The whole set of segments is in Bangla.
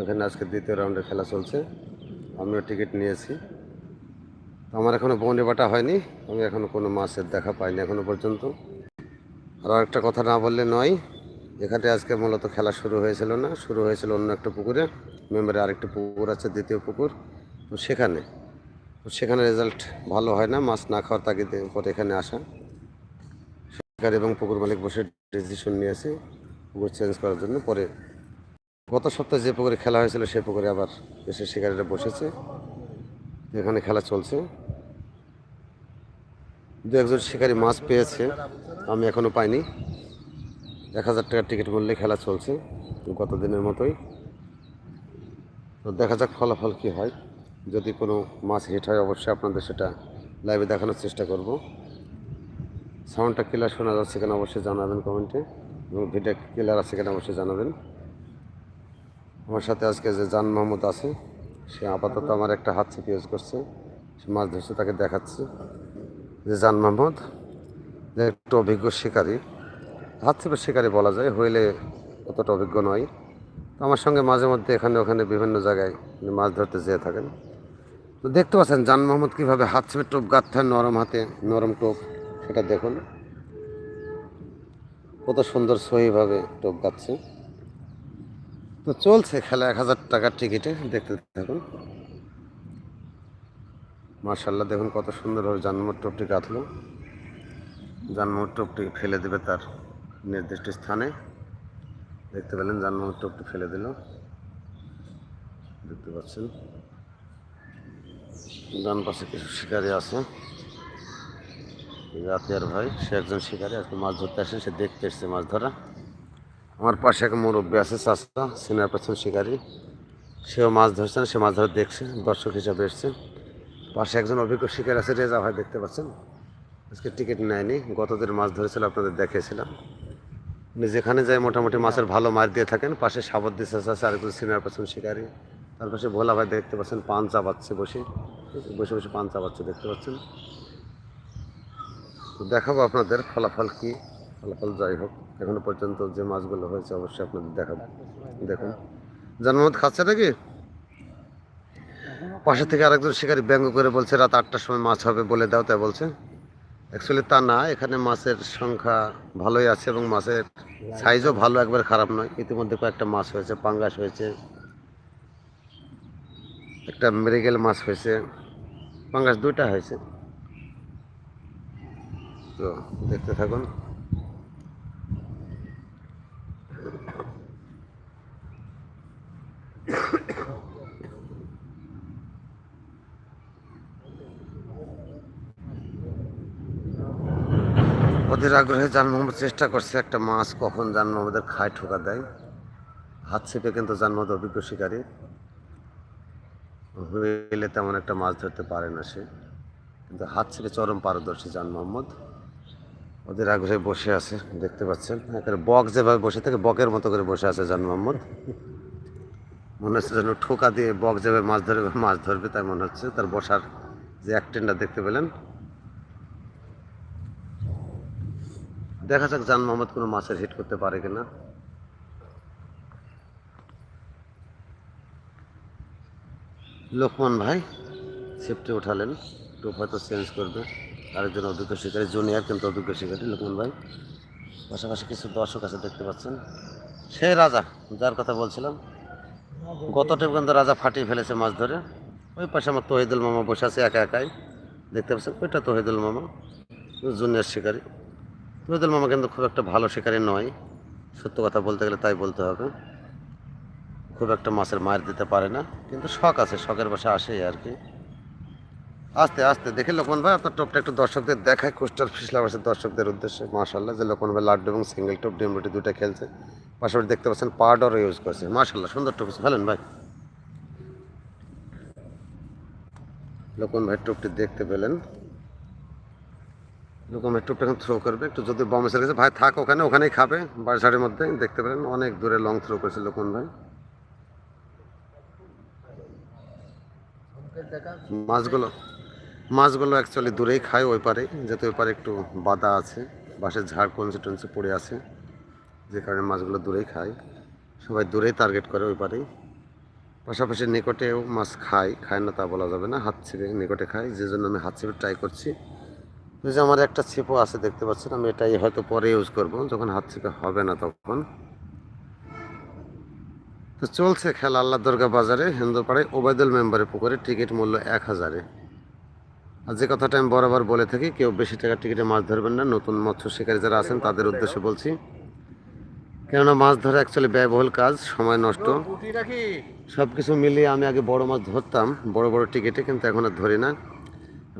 এখানে আজকে দ্বিতীয় রাউন্ডের খেলা চলছে। আমিও টিকিট নিয়েছি। আমার এখনও বনে বাটা হয়নি। আমি এখনও কোনো মাছের দেখা পাইনি এখনও পর্যন্ত। আর একটা কথা না বললে নয়, এখানে আজকে মূলত খেলা শুরু হয়েছিল না, শুরু হয়েছিল অন্য একটা পুকুরে। মেম্বারে আরেকটা পুকুর আছে, দ্বিতীয় পুকুর। তো সেখানে তো সেখানে রেজাল্ট ভালো হয় না, মাছ না খাওয়ার তাগিদে পরে এখানে আসা। সরকার এবং পুকুর মালিক বসে ডিসিশন নিয়েছে, পুকুর চেঞ্জ করার জন্য। পরে গত সপ্তাহে যে পুকুরে খেলা হয়েছিল সে পুকুরে আবার এসে শিকারীরা বসেছে। এখানে খেলা চলছে। দু একজন শিকারী মাছ পেয়েছে, আমি এখনও পাইনি। এক হাজার টাকার টিকিট মূল্যে খেলা চলছে গত দিনের মতোই। তো দেখা যাক ফলাফল কী হয়। যদি কোনো মাছ হিট হয়, অবশ্যই আপনাদের সেটা লাইভে দেখানোর চেষ্টা করব। সাউন্ডটা ক্লিয়ার শোনা যাচ্ছে কিনা অবশ্যই জানাবেন কমেন্টে। এবং ভিডিও ক্লিয়ার আছে কিনা অবশ্যই জানাবেন। আমার সাথে আজকে যে জান মাহমুদ আছে, সে আপাতত আমার একটা হাত ইউজ করছে, সে মাছ ধরছে, তাকে দেখাচ্ছে। যে জান মাহমুদ, যে একটু অভিজ্ঞ শিকারী, হাত ছিপের শিকারী বলা যায়, হইলে অতটা অভিজ্ঞ নয়। তো আমার সঙ্গে মাঝে মধ্যে এখানে ওখানে বিভিন্ন জায়গায় মাছ ধরতে যেয়ে থাকেন। তো দেখতে পাচ্ছেন জান মোহাম্মদ কীভাবে হাত ছিপের টোপ গাঁথতে হয় নরম হাতে, নরম টোপ, সেটা দেখুন। কত সুন্দর সহিভাবে টোপ গাচ্ছে তো চলছে খেলা, এক হাজার টাকার টিকিটে, দেখতে থাকুন। মার্শাল্লাহ দেখুন কত সুন্দরভাবে জানমোর টোপটি গাঁথলো জানমোর টোপটি ফেলে দেবে তার নির্দিষ্ট স্থানে। দেখতে পেলেন জানমোর টোপটি ফেলে দিল। দেখতে পাচ্ছেন, ডান পাশে কিছু শিকারি আছে। রাতিয়ার ভাই, সে একজন শিকারি, আজকে মাছ ধরতে আসে সে দেখতে এসছে মাছ ধরা। আমার পাশে এক মুরব্বী আছে চাষা সিনিয়র পার্সন শিকারি। সেও মাছ ধরছেন সে মাছ ধরে দেখছে, দর্শক হিসাবে এসছে। পাশে একজন অভিজ্ঞ শিকার আছে, রেজা ভাই, দেখতে পাচ্ছেন? আজকে টিকিট নেয়নি, গতদের মাছ ধরেছিল, আপনাদের দেখিয়েছিলাম। উনি যেখানে যায় মোটামুটি মাছের ভালো মার দিয়ে থাকেন, পাশে সাবদ্দি চাষা আছে আরেকজন সিনিয়র পার্সন শিকারি। তার পাশে ভোলা ভাই দেখতে পাচ্ছেন, পান চাবাচ্ছে বসে। বসে বসে পান চাবাচ্ছে দেখতে পাচ্ছেন? তো দেখাবো আপনাদের ফলাফল কি। ফলাফল যাই হোক, এখনও পর্যন্ত যে মাছগুলো হয়েছে অবশ্যই আপনাদের দেখাবো। দেখুন। জানমত খাচ্ছে নাকি? পাশে থেকে আরেকজন শিকারী ব্যঙ্গ করে বলছে, রাত আটটার সময় মাছ হবে বলে দাও, তাই বলছে। অ্যাকচুয়ালি তা না, এখানে মাছের সংখ্যা ভালোই আছে এবং মাছের সাইজও ভালো, একবার খারাপ নয়। ইতিমধ্যে কয়েকটা মাছ হয়েছে, পাঙ্গাস হয়েছে, একটা মৃগেল মাছ হয়েছে, পাঙ্গাস দুইটা হয়েছে। তো দেখতে থাকুন। ওদের আগ্রহে জান মোহাম্মদ চেষ্টা করছে একটা মাছ কখন জান মোহাম্মদের খায় ঠোকা দেয়। হাত ছিপে কিন্তু জান মোহাম্মদ অভিজ্ঞ শিকারী। হইলে তেমন একটা মাছ ধরতে পারে না সে। কিন্তু হাত ছিপে চরম পারদর্শী জান মোহাম্মদ। ওদের আগ্রহে বসে আছে, দেখতে পাচ্ছেন। বক যেভাবে বসে থাকে, বকের মতো করে বসে আছে জান মোহাম্মদ। মনে হচ্ছে যেন ঠোকা দিয়ে বক যেভাবে মাছ ধরবে মাছ ধরবে, তাই মনে হচ্ছে। তার বসার যে অ্যাক্টেনটা দেখতে পেলেন। দেখা যাক জান মোহাম্মদ কোনো মাছের হিট করতে পারে কিনা। লোকমান ভাই সেফটি উঠালেন। টোপ হয়তো চেঞ্জ করবে। আরেকজন অভিজ্ঞ শিকারী জুনিয়র কিন্তু অভিজ্ঞ শিকারী, লোকমান ভাই। পাশাপাশি কিছু দর্শক আছে দেখতে পাচ্ছেন। সে রাজা, যার কথা বলছিলাম গত টেপ কিন্তু রাজা ফাটিয়ে ফেলেছে মাছ ধরে। ওই পাশে আমার তহিদুল মামা বসে আছে, একা একাই। দেখতে পাচ্ছেন, ওইটা তহিদুল মামা, জুনিয়র শিকারী। তহিদুল মামা কিন্তু খুব একটা ভালো শিকারী নয়। সত্য কথা বলতে গেলে তাই বলতে হবে। খুব একটা মাছের মায়ের দিতে পারে না, কিন্তু শখ আছে, শখের বসে আসে আর কি। আস্তে আস্তে দেখে লোকমান ভাই, আপনার টোপটা একটু দর্শকদের দেখায়। কোস্টার ফিসলাবাসের দর্শকদের উদ্দেশ্যে মাশাল্লাহ যে লোকমান ভাই লাড্ডু এবং সিঙ্গেল টোপ ডিম রুটি দুটা খেলছে। পাশাপাশি দেখতে পাচ্ছেন পাউডারও ইউজ করছে মাশাল্লাহ সুন্দর টোপ। ফেলেন ভাই। লোকমান ভাই টোপটি দেখতে পেলেন। লোকমান ভাই টোপটা এখন থ্রো করবে। একটু যদি বম এসে গেছে, ভাই থাক ওখানে, ওখানেই খাবে। বাড়িঝাড়ের মধ্যে দেখতে পেলেন, অনেক দূরে লং থ্রো করেছে লোকমান ভাই। মাছগুলো মাছগুলো অ্যাকচুয়ালি দূরেই খায় ওই পারে যাতে ওই পারে একটু বাদা আছে, বাঁশের ঝাড় কঞ্চে টঞ্চে পড়ে আছে। যে কারণে মাছগুলো দূরেই খায়। সবাই দূরেই টার্গেট করে ওই পারেই। পাশাপাশি নিকটেও মাছ খায়। খায় না তা বলা যাবে না। হাত ছিপে নিকটে খায়। যে জন্য আমি হাত ছিপে ট্রাই করছি। যে আমার একটা ছিপও আছে, দেখতে পাচ্ছেন? আমি এটাই হয়তো পরে ইউজ করব। যখন হাত ছিপে হবে না তখন। তো চলছে খেলা আল্লাহ দরগা বাজারে, হিন্দুপাড়ায় ওবায়দুল মেম্বারের পুকুরে। টিকিট মূল্য এক হাজারে। আর যে কথাটা আমি বরাবর বলে থাকি, কেউ বেশি টাকার টিকিটে মাছ ধরবেন না। নতুন মৎস্য শিকারী যারা আছেন, তাদের উদ্দেশ্যে বলছি কেননা মাছ ধরা অ্যাকচুয়ালি ব্যয়বহুল কাজ সময় নষ্ট। সব কিছু মিলিয়ে আমি আগে বড় মাছ ধরতাম বড় বড় টিকিটে কিন্তু এখন আর ধরি না।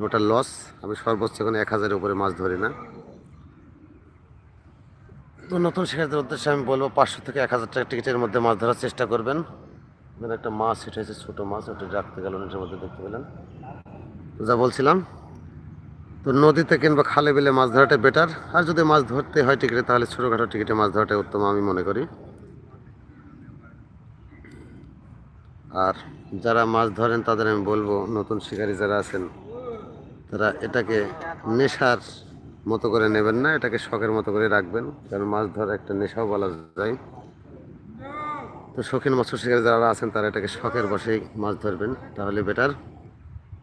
ওটা লস আমি সর্বোচ্চ এখন এক হাজারের উপরে মাছ ধরি না। তো নতুন শিকারীদের উদ্দেশ্যে আমি বলব পাঁচশো থেকে এক হাজার টাকা টিকিটের মধ্যে মাছ ধরার চেষ্টা করবেন। একটা মাছ সেটা হচ্ছে ছোটো মাছ ওটা রাখতে গেল নেটের মধ্যে দেখতে পেলেন। যা বলছিলাম তো নদীতে কিংবা খালে বিলে মাছ ধরাটা বেটার আর যদি মাছ ধরতে হয় টিকিটে, তাহলে ছোটোখাটো টিকিটে মাছ ধরাটাই উত্তম, আমি মনে করি। আর যারা মাছ ধরেন, তাদের আমি বলব, নতুন শিকারী যারা আছেন, তারা এটাকে নেশার মতো করে নেবেন না, এটাকে শখের মতো করে রাখবেন। কারণ মাছ ধরা একটা নেশাও বলা যায়। তো শৌখিন মৎস্য শিকারী যারা আছেন, তারা এটাকে শখের বসেই মাছ ধরবেন, তাহলে বেটার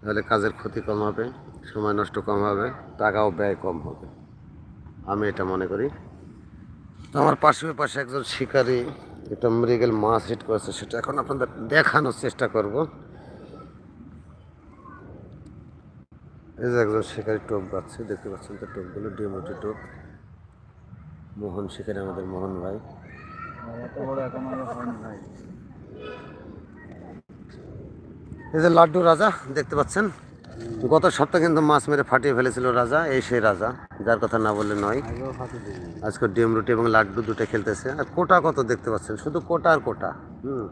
তাহলে কাজের ক্ষতি কম হবে, সময় নষ্ট কম হবে, টাকাও ব্যয় কম হবে। আমি এটা মনে করি। তো আমার পাশে পাশে একজন শিকারী, একটা মৃগেল মাছ হিট করেছে, সেটা এখন আপনাদের দেখানোর চেষ্টা করব। এই যে একজন শিকারী টোপ পাচ্ছে দেখতে পাচ্ছেন তো টোপগুলো ডিমোটি টোপ। মোহন শিকারী আমাদের মোহন ভাই। এই যে লাড্ডু রাজা, দেখতে পাচ্ছেন? গত সপ্তাহে কিন্তু মাছ মেরে ফাটিয়ে ফেলেছিল রাজা, এই সেই রাজা, যার কথা না বললে নয়। আজকে ডিম, রুটি এবং লাড্ডু দুটো খেলতেছে। আর কোটা কত দেখতে পাচ্ছেন? শুধু কোটা আর কোটা। হুম।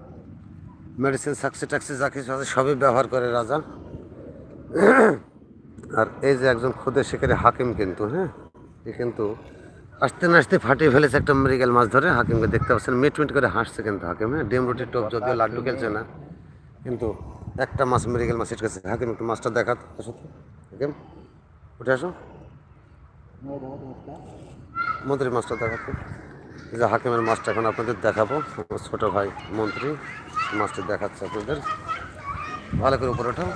মেডিসিন সাকসি টাক্সি যা কিছু আছে সবই ব্যবহার করে রাজা। আর এই যে একজন খুদে শিকারে হাকিম কিন্তু হ্যাঁ? এ কিন্তু আসতে না আসতে ফাটিয়ে ফেলেছে একটা মেরিগাল মাছ ধরে। হাকিমকে দেখতে পাচ্ছেন মিট মিট করে হাসছে কিন্তু হাকিম হ্যাঁ? ডিম রুটির টোপ যদিও লাড্ডু খেলছে না, কিন্তু একটা মাছ মেরিগাল মাছ করেছে হাকিম, একটু মাছটা দেখাত আসো উঠে আসো। মন্ত্রী মাছটা দেখাতো। যে হাকিমের মাছটা এখন আপনাদের দেখাবো। ছোটো ভাই মন্ত্রী, মাছটা দেখাচ্ছে আপনাদের। ভালো করে উপরে ওঠাও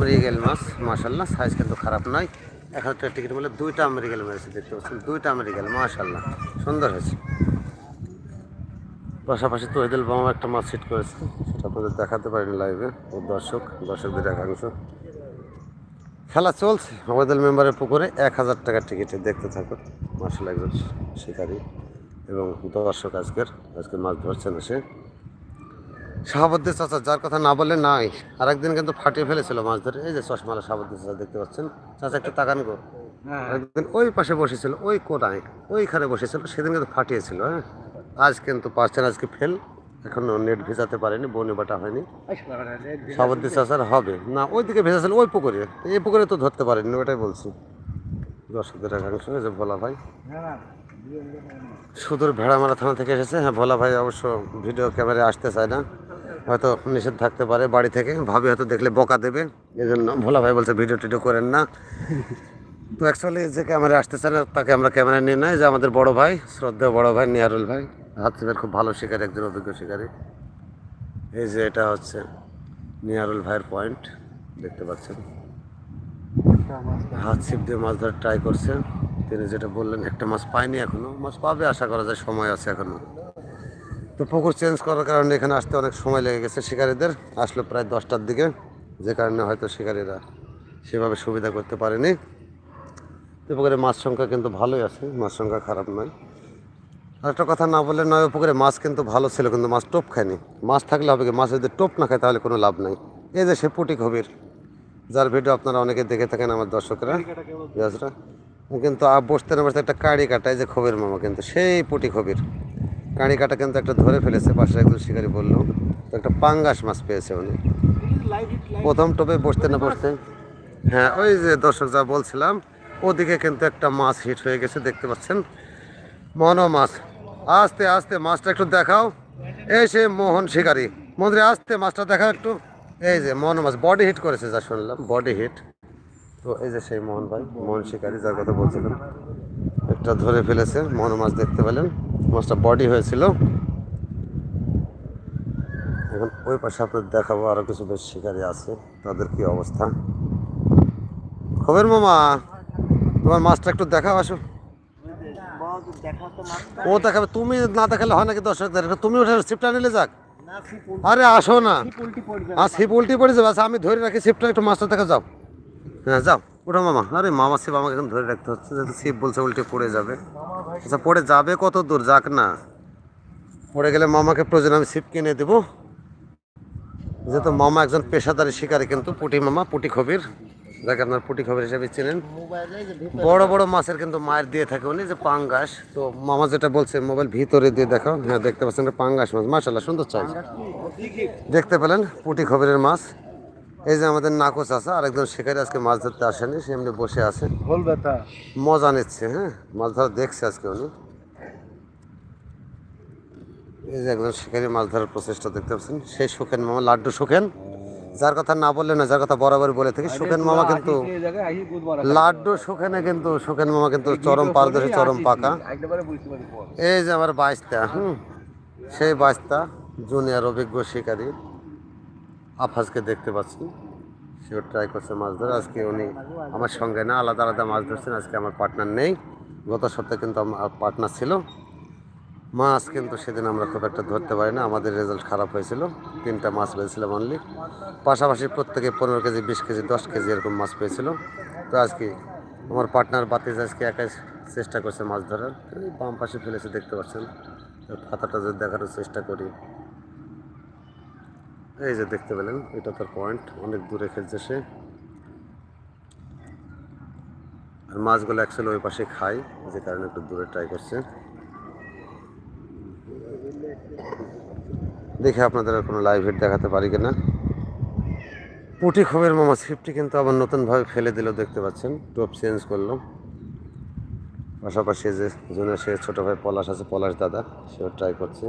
মৃগেল মাছ মাশাল্লাহ সাইজ কিন্তু খারাপ নয়। এক হাজার টাকা টিকিট বলে দুইটা আমেরিকাল মেরেছে দেখতে পাচ্ছেন? দুইটা আমেরিকাল মাশাল্লাহ সুন্দর হয়েছে। পাশাপাশি তহিদুল বাবা একটা মাছ সিট করেছে। আপনাদের দেখাতে পারিনি লাইভে ও দর্শক দর্শকদের একাংশ খেলা চলছে আমাদের মেম্বারের পুকুরে এক হাজার টাকার টিকিটে দেখতে থাকুন। মার্শাল একজন শিকারী এবং দর্শক আজকের আজকে মাছ ধরছেন সে শাহাবুদ্দিন চাচা যার কথা না বললে নাই আর একদিন কিন্তু ফাটিয়ে ফেলেছিল মাছ ধরে। এই যে চশমালা শাহাবুদ্দিন চাচা দেখতে পাচ্ছেন। চাচা একটু তাকান গো। একদিন ওই পাশে বসেছিল ওই কোনায় ওইখানে বসেছিল সেদিন কিন্তু ফাটিয়েছিল হ্যাঁ। আজ কিন্তু পাচ্ছেন আজকে ফেল এখনও নেট ভেজাতে পারেনি বনে বাটা হয়নি। শাহাবুদ্দিন চাচার হবে। না ওইদিকে ভেজাছিল ওই পুকুরে। এই পুকুরে তো ধরতে পারেনি ওটাই বলছি। দর্শকদের একাংশ যে ভোলা ভাই। সুদূর ভেড়ামারা থানা থেকে এসেছে। হ্যাঁ ভোলা ভাই অবশ্য ভিডিও ক্যামেরায় আসতে চায় না। হয়তো নিষেধ থাকতে পারে বাড়ি থেকে। ভাবি হয়তো দেখলে বকা দেবে। এই জন্য ভোলা ভাই বলছে ভিডিও টিডিও করেন না। তো অ্যাকচুয়ালি যে ক্যামেরা আসতে চায় না, তাকে আমরা ক্যামেরা নিয়ে নেয় যে আমাদের বড় ভাই, শ্রদ্ধেয় বড় ভাই, নিয়ারুল ভাই। হাতিমের খুব ভালো শিকারী, একজন অভিজ্ঞ শিকারী। এই যে এটা হচ্ছে নিয়ারুল ভাইয়ের পয়েন্ট দেখতে পাচ্ছেন। হাত ছিপ দিয়ে মাছ ধরার ট্রাই করছে। তিনি যেটা বললেন, একটা মাছ পায়নি এখনও। মাছ পাবে, আশা করা যায়, সময় আছে এখনও। তো পুকুর চেঞ্জ করার কারণে এখানে আসতে অনেক সময় লেগে গেছে শিকারীদের। আসলো প্রায় দশটার দিকে, যে কারণে হয়তো শিকারীরা সেভাবে সুবিধা করতে পারেনি। পুকুরে মাছ সংখ্যা কিন্তু ভালোই আছে, মাছ সংখ্যা খারাপ নয়। একটা কথা না বললে নয় পুকুরে মাছ কিন্তু ভালো ছিল, কিন্তু মাছ টোপ খায়নি। মাছ থাকলে হবে কি? মাছ যদি টোপ না খায়, তাহলে কোনো লাভ নাই। এই যে সে পুটি খবির যার ভিডিও আপনারা অনেকে দেখে থাকেন আমার দর্শকরা। জাজরা কিন্তু বসতে না বসতে একটা কাড়ি এই যে খবির মামা কিন্তু, সেই পুটি খবির। কাঁড়ি কাটা কিন্তু একটা ধরে ফেলেছে পাশে একজন শিকারী বলল তো একটা পাঙ্গাস মাছ পেয়েছে উনি। প্রথম টোপে বসতে না বসতে হ্যাঁ ওই যে দর্শক যা বলছিলাম ওদিকে কিন্তু একটা মাছ হিট হয়ে গেছে, দেখতে পাচ্ছেন? মনো মাছ। আস্তে আস্তে মাছটা একটু দেখাও। এই সে মোহন শিকারি। মন্ত্রী, আস্তে মাছটা দেখাও একটু। এই যে মোহন মাছ বডি হিট করেছে, যা শুনলাম বডি হিট তো এই যে সেই মোহন ভাই, মোহন শিকারি, যার কথা বলছিলাম। একটা ধরে ফেলেছে মোহন মাছ দেখতে পেলেন। মাছটা বডি হয়েছিল। এখন ওই পাশে আপনাদের দেখাবো আরও কিছু বেশ শিকারি আছে, তাদের কি অবস্থা। খবর মামা। তোমার মাছটা একটু দেখাও আসো। ও দেখাবে, তুমি না দেখালে হয় নাকি দর্শকদের? তুমি ওঠে সিপটা নিলে যাক। আরে আসো না। আর সিপ উল্টি পড়ে যাবে আচ্ছা আমি ধরে রাখি সিপটা একটু মাছটা দেখা যাও। হ্যাঁ যাও, ওঠো মামা। আরে মামা সিপ আমাকে এখন ধরে রাখতে হচ্ছে, যেহেতু সিপ বলছে উল্টে পড়ে যাবে। আচ্ছা পড়ে যাবে কত দূর? যাক না। পড়ে গেলে মামাকে প্রয়োজন, আমি সিপ কিনে দেবো। যেহেতু মামা একজন পেশাদারি শিকারী, কিন্তু পুটি মামা, পুটি খবির। যাকে আপনার পুটি খবির হিসেবে চেনেন। বড় বড় মাছের কিন্তু মায়ের দিয়ে থাকে উনি যে পাঙ্গাস। তো মামা যেটা বলছে মোবাইল ভিতরে দিয়ে দেখাও। হ্যাঁ দেখতে পাচ্ছেন পাঙ্গাস মাছ। মাশাল্লাহ সুন্দর চাই দেখতে পেলেন পুটি খবরের মাছ। এই যে আমাদের নাকচ আছে আরেকজন শিকারী আজকে মাছ ধরতে আসেনি সে এমনি বসে আছে। মজা নিচ্ছে হ্যাঁ? মাছ ধরা দেখছে আজকে উনি। এই যে একজন শিকারী মাছ ধরার প্রচেষ্টা দেখতে পাচ্ছেন। সেই সুখেন মামা লাড্ডু সুখেন যার কথা না বললে না যার কথা বরাবর বলে থাকি সুখেন মামা কিন্তু লাড্ডু সুখেনে কিন্তু সুখেন মামা কিন্তু চরম পারদর্শী চরম পাকা। এই যে আমার বাইশটা হুম সেই বাইশটা জুনিয়র অভিজ্ঞ শিকারী আফাজকে দেখতে পাচ্ছি। সেও ট্রাই করছে মাছ ধরে আজকে উনি আমার সঙ্গে না আলাদা আলাদা মাছ ধরছেন আজকে আমার পার্টনার নেই। গত সপ্তাহে কিন্তু আমার পার্টনার ছিল। মাছ কিন্তু সেদিন আমরা খুব একটা ধরতে পারি না। আমাদের রেজাল্ট খারাপ হয়েছিল। তিনটা মাছ পেয়েছিলাম অনলি পাশাপাশি প্রত্যেকে পনেরো কেজি, বিশ কেজি, দশ কেজি এরকম মাছ পেয়েছিল। তো আজকে আমার পার্টনার বাতিজ আজকে একাই চেষ্টা করছে মাছ ধরার। বাম পাশে ফেলেছে, দেখতে পাচ্ছেন? খাতাটা যদি দেখানোর চেষ্টা করি। এই যে দেখতে পেলেন, এটা তার পয়েন্ট অনেক দূরে খেলছে সে। আর মাছগুলো অ্যাকচুয়ালি ওই পাশে খায়, যে কারণে একটু দূরে ট্রাই করছে। দেখে আপনাদের আর কোনো লাইভ হিট দেখাতে পারি কিনা? পুটি খবের মামা ছিপটি কিন্তু আবার নতুনভাবে ফেলে দিল দেখতে পাচ্ছেন? টোপ চেঞ্জ করল। পাশাপাশি যে জন্য সে ছোটো ভাই পলাশ আছে পলাশ দাদা সেও ট্রাই করছে।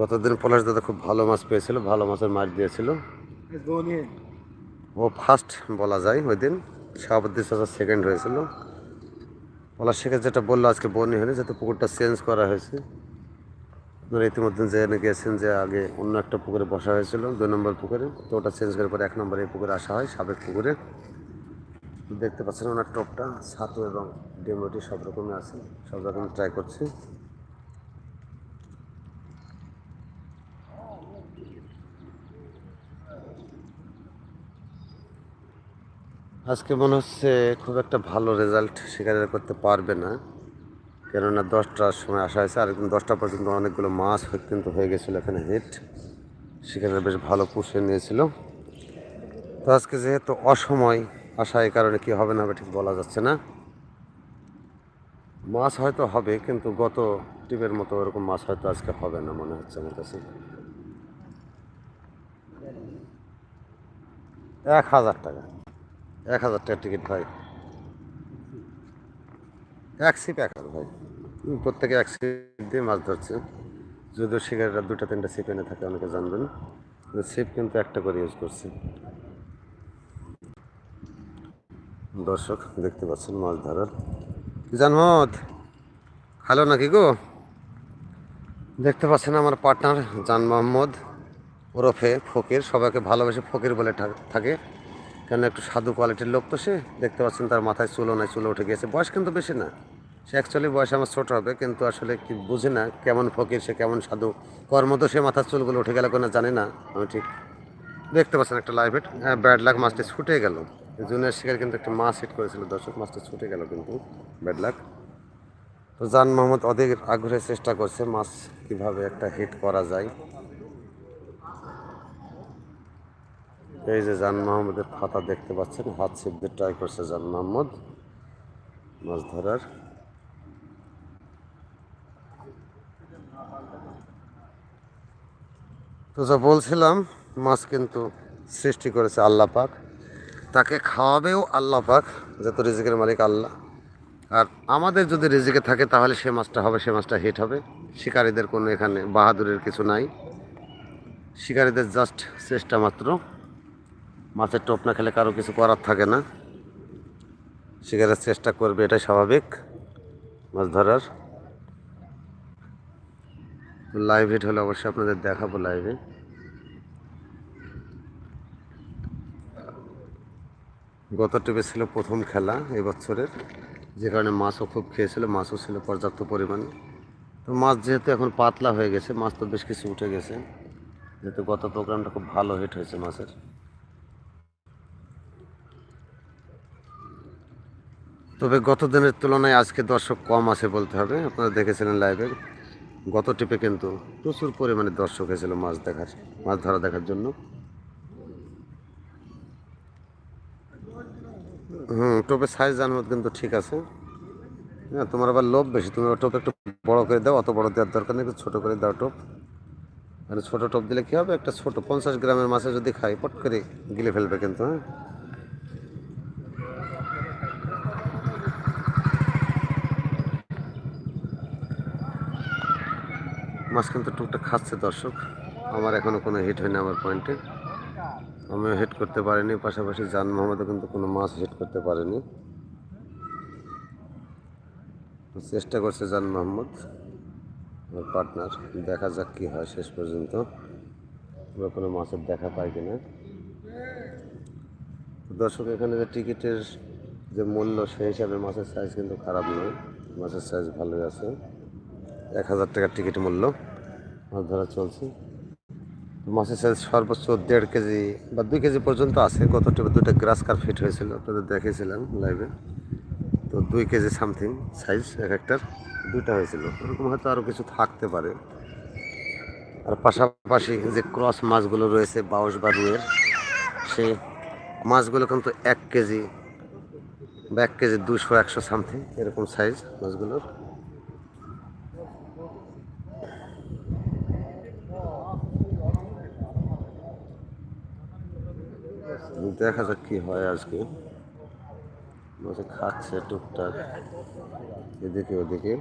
গতদিন পলাশ দাদা খুব ভালো মাছ পেয়েছিল ভালো মাছের মাছ দিয়েছিল। ও ফার্স্ট বলা যায় ওই দিন শাহাবুদ্দিন চাচা সেকেন্ড হয়েছিল। পলাশ শেখের যেটা বলল আজকে বনি হয়নি যেহেতু পুকুরটা চেঞ্জ করা হয়েছে। আপনারা ইতিমধ্যে জেনে গিয়েছেন যে আগে অন্য একটা পুকুরে বসা হয়েছিল দুই নম্বর পুকুরে। তো ওটা চেঞ্জ করার পরে এক নম্বরে এই পুকুরে আসা হয়, সাবেক পুকুরে। দেখতে পাচ্ছেন ওনার টপটা, ছাতু এবং ডিম রুটি সব রকমই আছে, সব রকম ট্রাই করছি। আজকে মনে হচ্ছে খুব একটা ভালো রেজাল্ট শিকারের করতে পারবে না। কেননা দশটার সময় আসা হয়েছে, আর একদম দশটা পর্যন্ত অনেকগুলো মাছ কিন্তু হয়ে গেছিল এখানে হিট সেখানে বেশ ভালো পুষে নিয়েছিল। তো আজকে যেহেতু অসময়, আসা এই কারণে কি হবে না হবে ঠিক বলা যাচ্ছে না। মাছ হয়তো হবে, কিন্তু গত টিমের মতো ওরকম মাছ হয়তো আজকে হবে না মনে হচ্ছে আমার কাছে। এক হাজার টাকা। এক হাজার টাকা টিকিট ভাই। এক সিপ এক হাজার। প্রত্যেকে এক সিপ দিয়ে মাছ ধরছে। যদিও শিকারীরা দুটা, তিনটা সিপ এনে থাকে, অনেকে জানবেন। সিপ কিন্তু একটা করে ইউজ করছে। দর্শক, দেখতে পাচ্ছেন মাছ ধরার। জানমত হ্যালো নাকি গো? দেখতে পাচ্ছেন আমার পার্টনার জান মোহাম্মদ ওরফে ফকির, সবাইকে ভালোবেসে ফকির বলে থাকে। কেন একটু সাধু কোয়ালিটির লোক তো সে। দেখতে পাচ্ছেন তার মাথায় চুলো নাই চুলো উঠে গিয়েছে। বয়স কিন্তু বেশি না। সে অ্যাকচুয়ালি বয়স আমার ছোট হবে, কিন্তু আসলে কি বুঝে না কেমন ফকির, সে কেমন সাধু। কর্ম তো সে মাথার চুলগুলো উঠে গেল কোনো জানি না, আমি ঠিক দেখতে পাচ্ছেন একটা লাইভ হিট ব্যাড লাক মাছটি ছুটে গেল। জুনিয়র শিকার কিন্তু একটা মাছ হিট করেছিল, দর্শক মাছটি ছুটে গেল কিন্তু ব্যাড লাক তো জান মোহাম্মদ অধিক আগ্রহে চেষ্টা করছে মাছ কীভাবে একটা হিট করা যায়। এই যে জান মোহাম্মদের খাতা দেখতে পাচ্ছেন, হাত সিদ্ধে ট্রাই করছে জান মোহাম্মদ মাছ ধরার। তো যা বলছিলাম, মাছ কিন্তু সৃষ্টি করেছে আল্লাহ পাক। তাকে খাওয়াবেও আল্লাহ পাক, যত রিজিকের মালিক আল্লাহ। আর আমাদের যদি রিজিকে থাকে, তাহলে সে মাছটা হবে, সে মাছটা হিট হবে। শিকারীদের কোনো এখানে বাহাদুরের কিছু নাই। শিকারীদের জাস্ট চেষ্টা মাত্র। মাছের টোপ না খেলে কারও কিছু করার থাকে না। শিকারের চেষ্টা করবে, এটাই স্বাভাবিক। মাছ ধরার লাইভ হিট হলে অবশ্যই আপনাদের দেখাবো লাইভে গত টিপে ছিল প্রথম খেলা এবছরের যে কারণে মাছও খুব খেয়েছিল, মাছও ছিল পর্যাপ্ত পরিমাণে। তো মাছ যেহেতু এখন পাতলা হয়ে গেছে, মাছ তো বেশ কিছু উঠে গেছে। যেহেতু গত প্রোগ্রামটা খুব ভালো হিট হয়েছে মাছের। তবে গত দিনের তুলনায় আজকে দর্শক কম আছে বলতে হবে। আপনারা দেখেছিলেন লাইভে গত টিপে কিন্তু প্রচুর পরিমাণে দর্শক এসেছিল মাছ দেখার, মাছ ধরা দেখার জন্য। হুম টোপের সাইজ জানার কিন্তু ঠিক আছে। হ্যাঁ তোমার আবার লোভ বেশি, তুমি টোপ একটু বড় করে দাও, অত বড় দেওয়ার দরকার নেই ছোটো করে দাও টোপ মানে ছোটো টোপ দিলে কী হবে? একটা ছোটো, পঞ্চাশ গ্রামের মাছে যদি খাই, পট করে গিলে ফেলবে কিন্তু হ্যাঁ। মাছ কিন্তু টুকটাক খাচ্ছে দর্শক। আমার এখনও কোনো হিট হয়নি আমার পয়েন্টে আমিও হিট করতে পারিনি, পাশাপাশি জান মোহাম্মদও কিন্তু কোনো মাছ হিট করতে পারেনি। চেষ্টা করছে জান মোহাম্মদ, আমার পার্টনার দেখা যাক কী হয় শেষ পর্যন্ত। আমরা কোনো মাছের দেখা পাই কিনা। দর্শক, এখানে যে টিকিটের যে মূল্য, সেই হিসাবে মাছের সাইজ কিন্তু খারাপ নয়। মাছের সাইজ ভালোই আছে। এক হাজার টাকার টিকিট মূল্য। মাছ ধরা চলছে। মাছের সাইজ সর্বোচ্চ দেড় কেজি বা দুই কেজি পর্যন্ত আছে। গত দুটো গ্রাস কার ফিট হয়েছিল, আপনাদের দেখেছিলাম লাইভে তো দুই কেজি সামথিং সাইজ এক একটার দুইটা হয়েছিল। এরকম হয়তো আরও কিছু থাকতে পারে। আর পাশাপাশি যে ক্রস মাছগুলো রয়েছে, বাউশ বা রুয়ের সেই মাছগুলো কিন্তু এক কেজি বা এক কেজি দুশো একশো সামথিং এরকম সাইজ মাছগুলোর। দেখা যাক কি হয় আজকে। মাছে খাচ্ছে টুকটাক, এদিকে ওদিকে।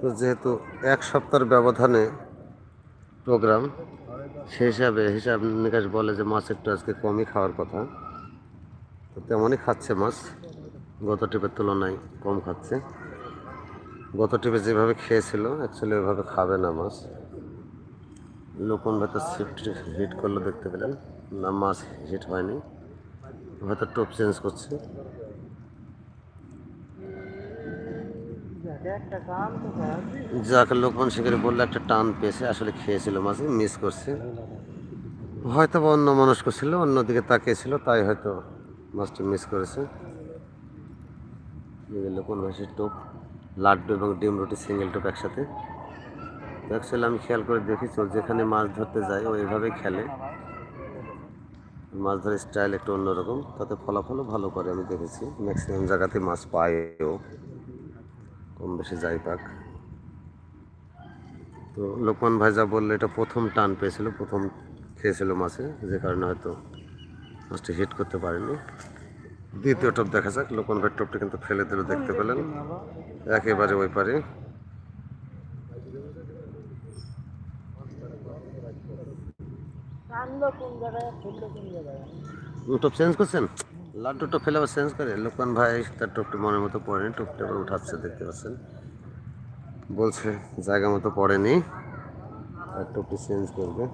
তো যেহেতু এক সপ্তাহের ব্যবধানে প্রোগ্রাম সেই হিসাবে হিসাব নিকাশ বলে যে মাছ একটু আজকে কমই খাওয়ার কথা। তো তেমনই খাচ্ছে মাছ, গত টিপের তুলনায় কম খাচ্ছে। গত টিপে যেভাবে খেয়েছিল অ্যাকচুয়ালি ওইভাবে খাবে না মাছ। লোকন হয়তো শিফট হিট করল দেখতে পেলেন। না মাছ হিট হয়নি। হয়তো টোপ চেঞ্জ করছে। যাকে, লোকমান শিকারি বললে, একটা টান পেয়েছে, আসলে খেয়েছিল মাঝে মিস করছে। হয়তো বা অন্য মানুষ করছিল অন্যদিকে তাকিয়েছিল, তাই হয়তো মাছটি মিস করেছে। লোকন ভাষের টোপ লাড্ডু এবং ডিম রুটি সিঙ্গেল টোপ একসাথে। অ্যাকচুয়ালি আমি খেয়াল করে দেখেছি ও যেখানে মাছ ধরতে যায়, ও এইভাবেই খেলে। মাছ ধরার স্টাইল একটু অন্যরকম, তাতে ফলাফলও ভালো করে আমি দেখেছি। ম্যাক্সিমাম জায়গাতে মাছ পায়ও, কম বেশি যাই পাক। তো লোকমান ভাই যা বলল, এটা প্রথম টান পেয়েছিল, প্রথম খেয়েছিল মাছে, যে কারণে হয়তো মাছটি হিট করতে পারেনি। দ্বিতীয় টপ দেখা যাক, লোকমান ভাই টপটা কিন্তু ফেলে দিল, দেখতে পেলেন। একেবারে ওই পারে। টপ চেঞ্জ করছেন? লাড্ডু টপ ফেলে চেঞ্জ করে। লোকমান ভাই, তার টপটি মনের মতো পড়েনি টপটি আবার উঠাচ্ছে, দেখতে পাচ্ছেন। বলছে, জায়গা মতো পড়েনি, তার টপটি চেঞ্জ করবে।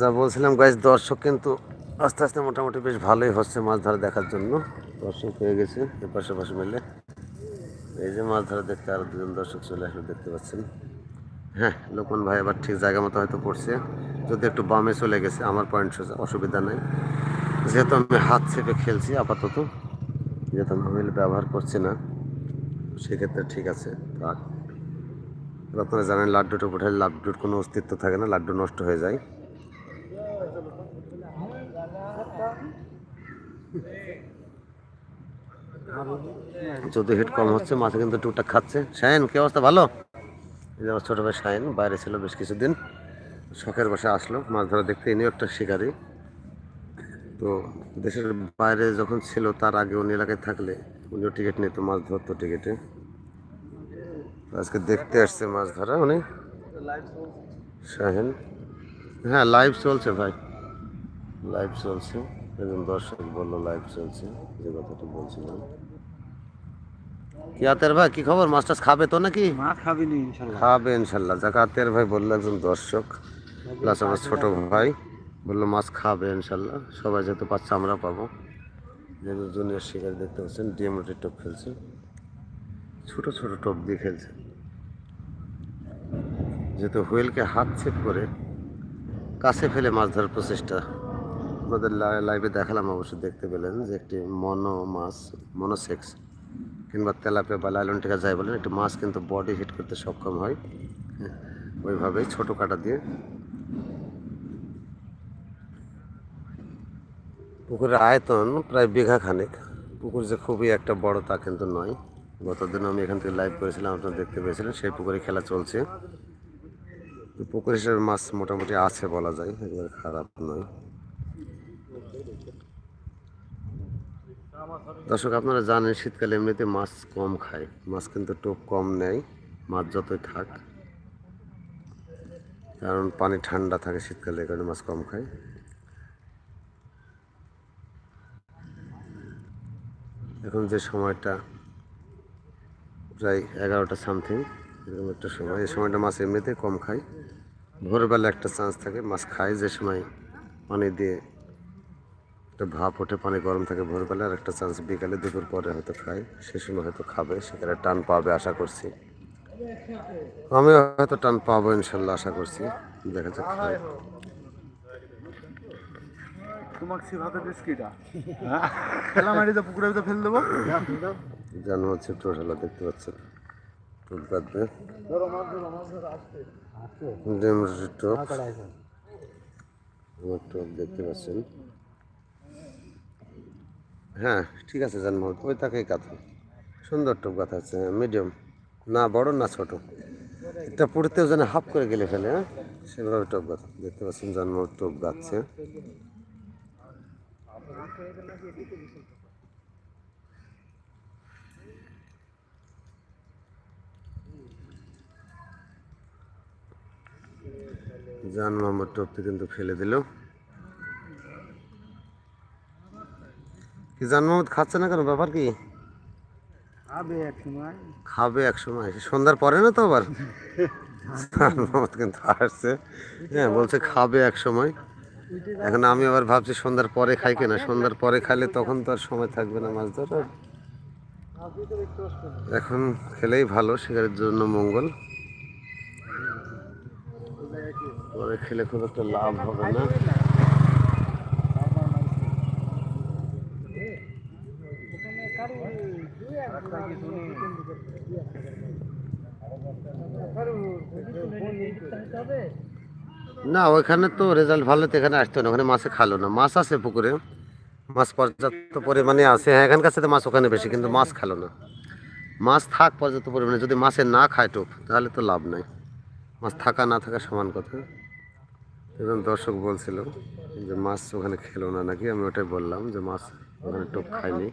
যা বলছিলাম গাইজ দর্শক কিন্তু আস্তে আস্তে মোটামুটি বেশ ভালোই হচ্ছে মাছ ধরা দেখার জন্য। দর্শক হয়ে গেছে এ পাশাপাশি মিলে। এই যে মাছ ধরা দেখতে আরও দুজন দর্শক চলে আসলে দেখতে পাচ্ছেন। হ্যাঁ লোকন ভাই আবার ঠিক জায়গা মতো হয়তো পড়ছে যদি একটু বামে চলে গেছে, আমার পয়েন্ট অসুবিধা নেই। যেহেতু আমি হাত চেপে খেলছি আপাতত, যেহেতু আমি হুইল ব্যবহার করছি না, সেক্ষেত্রে ঠিক আছে। আর আপনারা জানেন লাড্ডুটা উঠে লাড্ডুর কোনো অস্তিত্ব থাকে না, লাড্ডু নষ্ট হয়ে যায়। যদি হিট কম হচ্ছে মাছে কিন্তু টুকটাক খাচ্ছে। শাহিন, কি অবস্থা? ভালো? এই যে আমার ছোটো ভাই শাহিন, বাইরে ছিল বেশ কিছুদিন। শখের বসে আসলো, মাছ ধরা দেখতে ইনিও একটা শিকারী। তো দেশের বাইরে যখন ছিল, তার আগে উনি এলাকায় থাকলে উনিও টিকিট নিত, মাছ ধরতো টিকিটে। আজকে দেখতে আসছে মাছ ধরা উনি। শাহিন। হ্যাঁ লাইভ চলছে ভাই। লাইভ চলছে। একজন দর্শক বলল লাইভ চলছে। যে কথাটা বলছিলাম। কি আতের ভাই কি খবর? মাছ টাছ খাবে তো নাকি? খাবি ইনশাল্লাহ। আতের ভাই বলল একজন দর্শক প্লাস আমার ছোট ভাই। বলল মাছ খাবে ইনশাল্লাহ। সবাই যেহেতু পাচ্ছে আমরা পাবো। যেহেতু জুনিয়র শিকারি দেখতে পাচ্ছেন ডিএমটি টপ খেলছে। ছোট ছোট টপ দিয়ে খেলছে। যেহেতু হুইলকে হাত ছেপ করে কাছে ফেলে মাছ ধরার প্রচেষ্টা আপনাদের লাইভে দেখালাম অবশ্যই দেখতে পেলেন যে একটি মনো মাছ মনোসেক্স কিংবা তেলাপিয়া বা লাইলন টেকা যায় বলেন, একটি মাছ কিন্তু বডি হিট করতে সক্ষম হয়। ওইভাবেই ছোট কাটা দিয়ে পুকুরের আয়তন প্রায় বিঘা খানেক। পুকুর যে খুবই একটা বড় তা কিন্তু নয়। গতদিন আমি এখান থেকে লাইভ করেছিলাম, আপনারা দেখতে পেয়েছিলেন, সেই পুকুরে খেলা চলছে। পুকুর হিসেবে মাছ মোটামুটি আছে বলা যায়, একেবারে খারাপ নয়। দর্শক, আপনারা জানেন শীতকালে এমনিতে মাছ কম খায়। মাছ কিন্তু টোপ কম নেয়, মাছ যতই থাক। কারণ পানি ঠান্ডা থাকে শীতকালে কারণে মাছ কম খায়। এখন যে সময়টা, প্রায় এগারোটা সামথিং, এরকম একটা সময়। এই সময়টা মাছ এমনিতে কম খায়। ভোরবেলা একটা চান্স থাকে, মাছ খায়। যে সময় পানি দিয়ে একটা ভাপ ওঠে পানি গরম থাকে ভোরবেলা আর একটা চান্স বিকালে দুপুর পরে হয়তো খায়। সে সময় হয়তো খাবে সেখানে টান পাবে আশা করছি। আমি হয়তো টান পাবো ইনশাল্লাহ আশা করছি। দেখা যাক খাই। জানো হচ্ছে টোটালা দেখতে পাচ্ছেন। টোপ আমার টোপ দেখতে পাচ্ছেন। হ্যাঁ ঠিক আছে জানমোহন ওই তাকেই কাথা সুন্দর টোপ গাথা আছে মিডিয়াম না বড়, না ছোট। এটা পড়তেও যেন হাফ করে গেলে ফেলে হ্যাঁ? সেভাবে টোপ গাছ দেখতে পাচ্ছেন জন্মোহন টোপ গাচ্ছে জান মোহাম্মদ টোপটি কিন্তু ফেলে দিল। কি জান খাচ্ছে না কেন? ব্যাপার কি? খাবে এক সময়। খাবে এক সময়। সন্ধ্যার পরে না তো আবার? জান কিন্তু আসছে হ্যাঁ বলছে খাবে এক সময়। এখন আমি আবার ভাবছি সন্ধ্যার পরে খাই কিনা। সন্ধ্যার পরে খাইলে তখন তো আর সময় থাকবে না মাছ ধরার। এখন খেলেই ভালো শিকারের জন্য মঙ্গল। পরে খেলে খুব একটা লাভ হবে না। না, ওইখানে তো রেজাল্ট ভালো তো এখানে আসতো না, ওখানে মাছে খালো না। মাছ আছে পুকুরে, মাছ পর্যাপ্ত পরিমাণে আছে। হ্যাঁ এখানকার সাথে মাছ ওখানে বেশি, কিন্তু মাছ খালো না। মাছ থাক পর্যাপ্ত পরিমাণে, যদি মাছে না খায় টোপ, তাহলে তো লাভ নাই। মাছ থাকা না থাকা সমান কথা। এবং দর্শক বলছিল যে মাছ ওখানে খেলো না নাকি? আমি ওটাই বললাম যে মাছ ওখানে টোপ খায়নি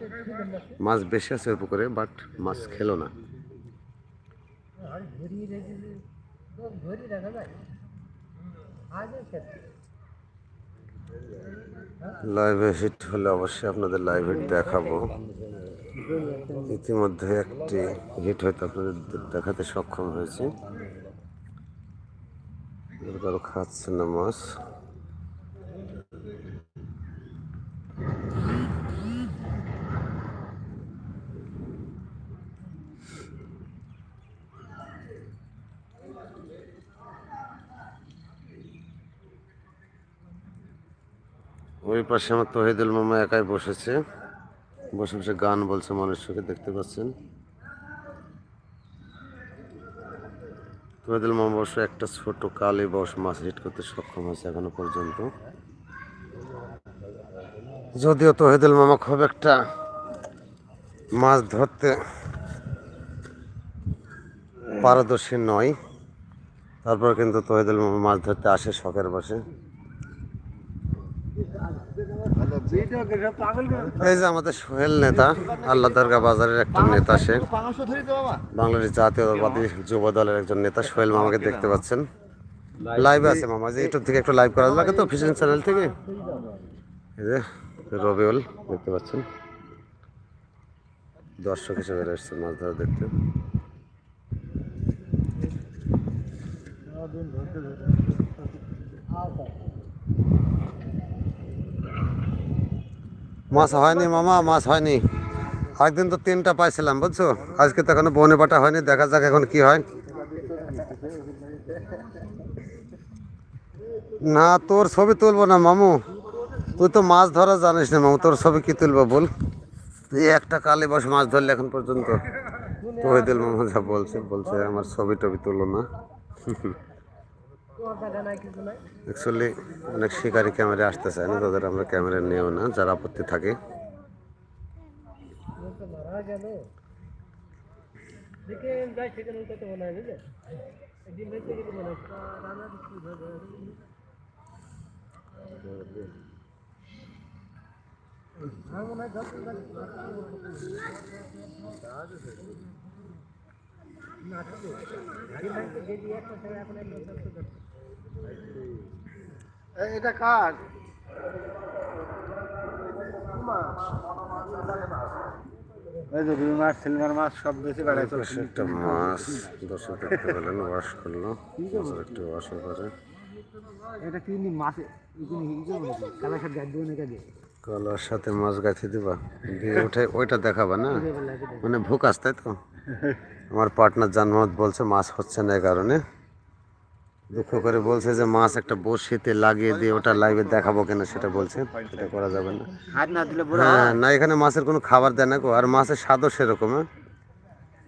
মাছ বেশি আছে ওই পুকুরে বাট মাছ খেলো না। লাইভে হিট হলে অবশ্যই আপনাদের লাইভ হিট দেখাবো। ইতিমধ্যে একটি হিট হয়তো আপনাদের দেখাতে সক্ষম হয়েছে। কারও খাচ্ছে না মাছ। ওই পাশে আমার তহিদুল মামা একাই বসেছে। বসে বসে গান বলছে মানুষকে দেখতে পাচ্ছেন। তহিদুল মামা অবশ্য একটা ছোট কালি বস মাছ হিট করতে সক্ষম হয়েছে এখনও পর্যন্ত। যদিও তহিদুল মামা খুব একটা মাছ ধরতে পারদর্শী নয়, তারপর কিন্তু তহিদুল মামা মাছ ধরতে আসে শখের বসে। এই যে আমাদের সোহেল নেতা, আল্লাহ দরগা বাজারের নেতা যুব দলের একজন নেতা, সোহেল মামাকে দেখতে পাচ্ছেন। আছে মামা, যে থেকে একটু লাইভ করা তো চ্যানেল থেকে। এই যে রবিউল, দেখতে পাচ্ছেন। দর্শক হিসেবে এসছে মাছ ধরা দেখতে। মাছ হয়নি মামা, মাছ হয়নি। একদিন তো তিনটা পাইছিলাম, বুঝছ? আজকে তো এখনও বনে বাটা হয়নি, দেখা যাক এখন কি হয়। না, তোর ছবি তুলবো না, মামু? তুই তো মাছ ধরা জানিস না, মামু, তোর ছবি কি তুলবো বল? তুই একটা কালে বসে মাছ ধরলে এখন পর্যন্ত। তহিদুল মামা যা বলছে বলছে, আমার ছবি টবি তুলো না। অ্যাকচুয়ালি অনেক শিকারি ক্যামেরা আসতে চায় না, তাদের আমরা ক্যামেরা নিয়েও না, যার আপত্তি থাকে। এটা কার? এই যে রুই মাছ সিলভার মাছ সব বেশি বেড়ায় পাশে একটা মাছ দর্শক দেখতে পেলেন ওয়াশ করল। একটু ওয়াশের পরে এটা কি মাছ? কালা সাথে গাছ দেবো নাকি কলার সাথে মাছ গাঁথি দিবা। দিয়ে উঠে ওইটা দেখাবা না? মানে ভুক আসতে তো? আমার পার্টনার জানমত বলছে মাছ হচ্ছে না এই কারণে। দুঃখ করে বলছে যে মাছ একটা বসিতে লাগিয়ে দিয়ে ওটা লাইভে দেখাবো কিনা সেটা বলছে সেটা করা যাবে না। হাত না দিলে হ্যাঁ না এখানে মাছের কোনো খাবার দেয় না গো আর মাছের স্বাদও সেরকম হ্যাঁ।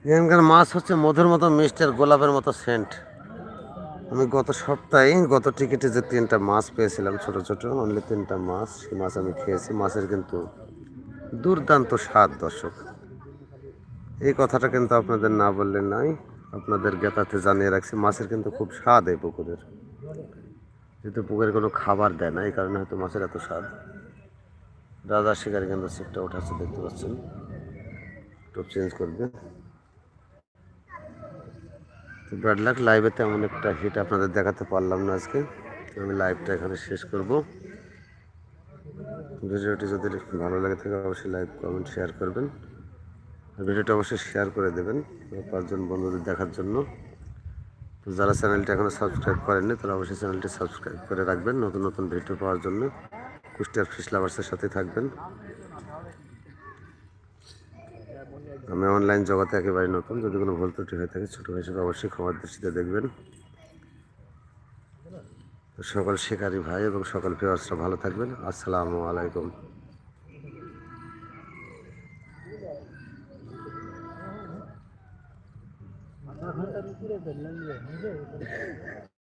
এখানকার মাছ হচ্ছে মধুর মতো মিষ্টি আর গোলাপের মতো সেন্ট আমি গত সপ্তাহে গত টিকিটে যে তিনটা মাছ পেয়েছিলাম ছোট ছোট অনলি তিনটা মাছ সেই মাছ আমি খেয়েছি। মাছের কিন্তু দুর্দান্ত স্বাদ দর্শক। এই কথাটা কিন্তু আপনাদের না বললে নাই আপনাদের জ্ঞাতাতে জানিয়ে রাখছি, মাছের কিন্তু খুব স্বাদ এই পুকুরের। যেহেতু পুকুরে কোনো খাবার দেয় না, এই কারণে হয়তো মাছের এত স্বাদ। রাজা শিকারি কিন্তু সিটটা উঠাচ্ছে, দেখতে পাচ্ছেন। টপ চেঞ্জ করবে। তো ব্যাড লাক, লাইভে তেমন একটা হিট আপনাদের দেখাতে পারলাম না আজকে। আমি লাইভটা এখানে শেষ করব। ভিডিওটি যদি ভালো লাগে থাকে, অবশ্যই লাইক, কমেন্ট, শেয়ার করবেন। ভিডিওটা অবশ্যই শেয়ার করে দেবেন পাঁচজন বন্ধুদের দেখার জন্য। তো যারা চ্যানেলটি এখনও সাবস্ক্রাইব করেননি, তারা অবশ্যই চ্যানেলটি সাবস্ক্রাইব করে রাখবেন, নতুন নতুন ভিডিও পাওয়ার জন্য। কুষ্টিয়ার ফিশ লাভার্সের সাথে থাকবেন। আমি অনলাইন জগতে একেবারে নতুন, যদি কোনো ভুল ত্রুটি হয়ে থাকে, ছোটো হিসেবে অবশ্যই ক্ষমার দৃষ্টিতে দেখবেন। সকল শিকারী ভাই এবং সকল ভিউয়ার্সরা ভালো থাকবেন। আসসালামু আলাইকুম। ભણતર પૂરે કરી લઈએ